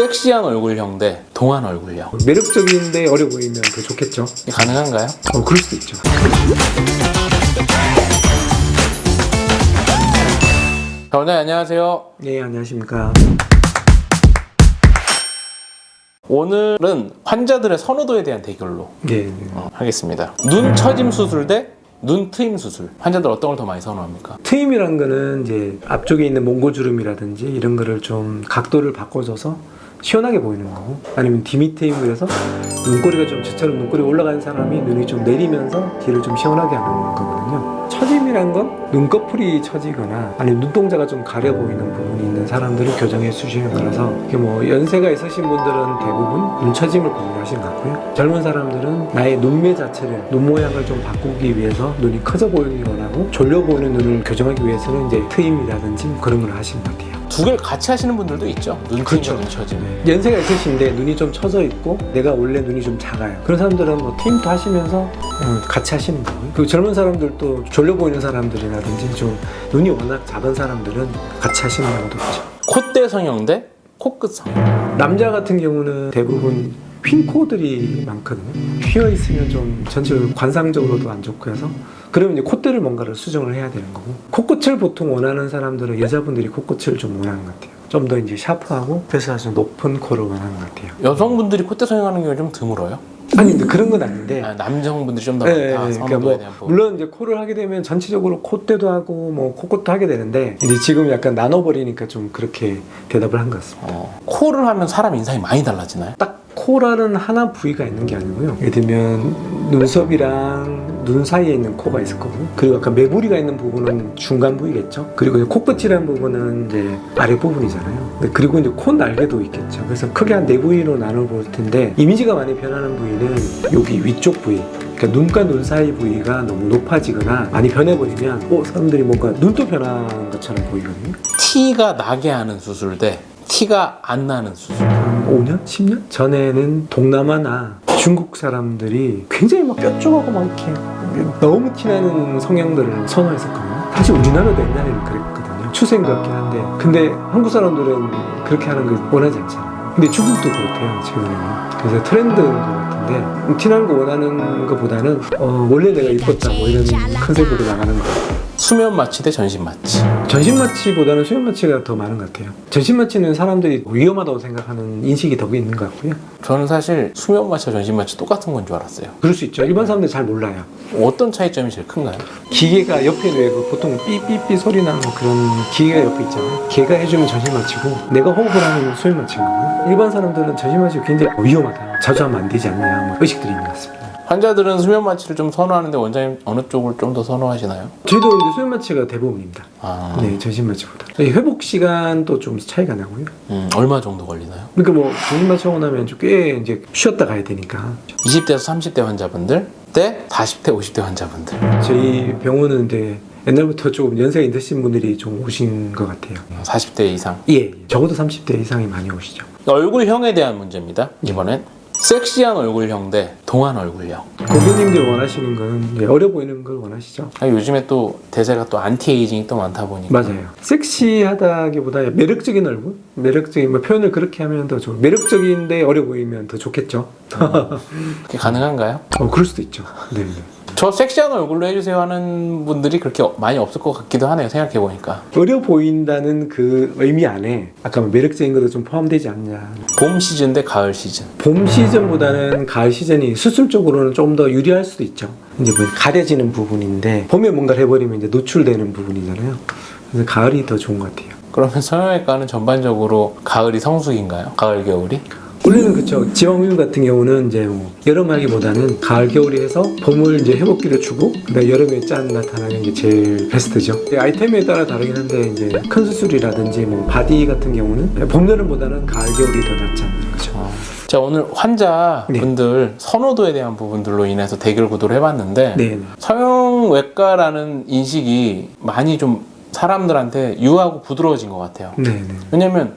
섹시한 얼굴형 대 동안 얼굴형 매력적인데 어려 보이면 더 좋겠죠. 가능한가요? 어, 그럴 수도 있죠. 자, 원장님 안녕하세요. 네, 안녕하십니까. 오늘은 환자들의 선호도에 대한 대결로 네, 네. 어, 하겠습니다. 눈 처짐 수술 대 눈 트임 수술. 환자들 어떤 걸 더 많이 선호합니까? 트임이란 거는 이제 앞쪽에 있는 몽고주름이라든지 이런 거를 좀 각도를 바꿔줘서 시원하게 보이는 거고 아니면 디미트임 그래서 눈꼬리가 좀 저처럼 눈꼬리 올라가는 사람이 눈이 좀 내리면서 뒤를 좀 시원하게 하는 거거든요. 처짐이란 건 눈꺼풀이 처지거나 아니면 눈동자가 좀 가려 보이는 부분이 있는 사람들을 교정해 주시는 거라서 이게 뭐 연세가 있으신 분들은 대부분 눈 처짐을 고민하시는 것 같고요. 젊은 사람들은 나의 눈매 자체를 눈 모양을 좀 바꾸기 위해서 눈이 커져 원하고 졸려 보이는 눈을 교정하기 위해서는 이제 트임이라든지 뭐 그런 걸 하시는 것 같아요. 두 개를 같이 하시는 분들도 있죠. 눈 그렇죠. 눈 처짐. 네. 연세가 있으신데 눈이 좀 처져 있고 내가 원래 눈이 좀 작아요. 그런 사람들은 뭐 팀도 하시면서 어, 같이 하시는 거고요. 그리고 젊은 사람들도 졸려 보이는 사람들이라든지 좀 눈이 워낙 작은 사람들은 같이 하시는 경우도 있죠. 콧대 성형 대 코끝 성형. 남자 같은 경우는 대부분 휜 코들이 많거든요. 휘어 있으면 좀 전체적으로 관상적으로도 안 좋고 해서 그러면 이제 콧대를 뭔가를 수정을 해야 되는 거고 코끝을 보통 원하는 사람들은 여자분들이 코끝을 좀 원하는 것 같아요. 좀 더 이제 샤프하고 그래서 아주 높은 코를 원하는 것 같아요. 여성분들이 콧대 성형하는 경우가 좀 드물어요. 아니 근데 그런 건 아닌데 아, 남성분들이 좀더 네, 많다. 네, 그러니까 뭐. 물론 이제 코를 하게 되면 전체적으로 콧대도 하고 뭐 코끝도 하게 되는데 이제 지금 약간 나눠버리니까 좀 그렇게 대답을 한 것 같습니다. 어, 코를 하면 사람 인상이 많이 달라지나요? 딱 코라는 하나 부위가 있는 게 아니고요. 예를 들면 눈썹이랑 눈 사이에 있는 코가 있을 거고 그리고 아까 매부리가 있는 부분은 중간 부위겠죠. 그리고 코끝이라는 부분은 이제 아래 부분이잖아요. 그리고 이제 코 날개도 있겠죠. 그래서 크게 한 네 부위로 나눠 볼 텐데 이미지가 많이 변하는 부위는 여기 위쪽 부위. 그러니까 눈과 눈 사이 부위가 너무 높아지거나 많이 변해버리면 어 사람들이 뭔가 눈도 변한 것처럼 보이거든요. 티가 나게 하는 수술 대 티가 안 나는. 한 5년? 10년? 전에는 동남아나 중국 사람들이 굉장히 막 뾰족하고 막 이렇게 너무 티나는 성향들을 선호했었거든요. 사실 우리나라도 옛날에는 그랬거든요. 추세인 것 같긴 한데. 근데 한국 사람들은 그렇게 하는 걸 원하지 않잖아요. 근데 중국도 그렇대요, 지금은. 그래서 트렌드인 것 같은데, 티나는 거 원하는 것보다는, 어, 원래 내가 이뻤다, 뭐 이런 컨셉으로 나가는 거. 수면 마취 대 전신 마취. 전신 마취보다는 수면 마취가 더 많은 것 같아요. 전신 마취는 사람들이 위험하다고 생각하는 인식이 더 있는 것 같고요. 저는 사실 수면 마취와 전신 마취 똑같은 건 줄 알았어요. 그럴 수 있죠. 일반 사람들 잘 몰라요. 어떤 차이점이 제일 큰가요? 기계가 옆에 왜 그 보통 삐삐삐 소리 나는 뭐 그런 기계가 옆에 있잖아요. 걔가 해주면 전신 마취고 내가 호흡을 하는 수면 마취인 거고요. 일반 사람들은 전신 마취가 굉장히 위험하다. 자주 하면 안 되지 않냐. 뭐 의식들이 있는 것 같습니다. 환자들은 수면 마취를 좀 선호하는데 원장님 어느 쪽을 좀 더 선호하시나요? 저희도 이제 수면 마취가 대부분입니다. 아, 네, 전신 마취보다. 이 회복 시간도 좀 차이가 나고요. 음, 얼마 정도 걸리나요? 그러니까 뭐 전신 마취 하고 나면 좀꽤 이제 쉬었다 가야 되니까 20대에서 30대 환자분들 대 40대, 50대 환자분들. 저희 병원은 이제 옛날부터 조금 연세가 있으신 분들이 좀 오신 것 같아요. 40대 이상. 예, 적어도 30대 이상이 많이 오시죠. 얼굴형에 대한 문제입니다. 이번엔 섹시한 얼굴형 대 동안 얼굴형. 고객님들 원하시는 건 이제 어려 보이는 걸 원하시죠? 아니, 요즘에 또 대세가 또 안티에이징이 또 많다 보니까 맞아요. 섹시하다기보다 매력적인 얼굴? 매력적인 뭐 표현을 그렇게 하면 더 좋. 매력적인데 어려 보이면 더 좋겠죠. 그게 가능한가요? 어, 그럴 수도 있죠. 네. 네. 저 섹시한 얼굴로 해주세요 하는 분들이 그렇게 많이 없을 것 같기도 하네요. 생각해 보니까 어려 보인다는 그 의미 안에 아까 뭐 매력적인 것도 좀 포함되지 않냐. 봄 시즌 대 가을 시즌. 봄 시즌보다는 가을 시즌이 수술적으로는 좀 더 유리할 수도 있죠. 이제 뭐 가려지는 부분인데 봄에 뭔가를 해버리면 이제 노출되는 부분이잖아요. 그래서 가을이 더 좋은 것 같아요. 그러면 성형외과는 전반적으로 가을이 성수기인가요? 가을 겨울이? 원래는 그렇죠. 지방흡입 같은 경우는 이제 뭐 여름하기보다는 가을 겨울이 해서 봄을 이제 회복기를 주고 그다음에 여름에 짠 나타나는 게 제일 베스트죠. 아이템에 따라 다르긴 한데 이제 큰 수술이라든지 뭐 바디 같은 경우는 봄 여름보다는 가을 겨울이 더 낫지 않나 그죠. 자 오늘 환자분들 선호도에 대한 부분들로 인해서 대결 구도를 해봤는데 네. 성형외과라는 인식이 많이 좀 사람들한테 유하고 부드러워진 것 같아요. 네, 네. 왜냐면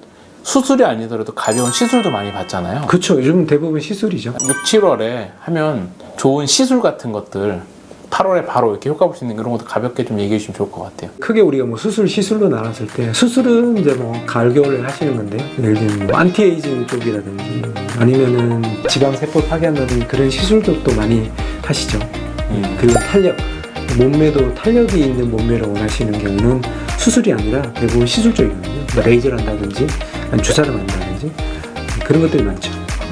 수술이 아니더라도 가벼운 시술도 많이 받잖아요. 그렇죠. 요즘 대부분 시술이죠. 6, 7월에 하면 좋은 시술 같은 것들 8월에 바로 이렇게 효과 볼 수 있는 그런 것도 가볍게 좀 얘기해 주시면 좋을 것 같아요. 크게 우리가 뭐 수술 시술로 나눴을 때 수술은 이제 뭐 가을 겨울에 하시는 건데요. 예를 들면 뭐 안티에이징 쪽이라든지 아니면은 지방 세포 파괴한다든지 그런 시술도 또 많이 하시죠. 음. 그리고 탄력 몸매도 탄력이 있는 몸매를 원하시는 경우는 수술이 아니라 대부분 시술 쪽이거든요. 뭐 레이저를 한다든지 주사를 맞는다든지 그런 것들이 많죠.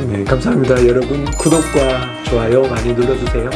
네, 감사합니다. 여러분 구독과 좋아요 많이 눌러주세요.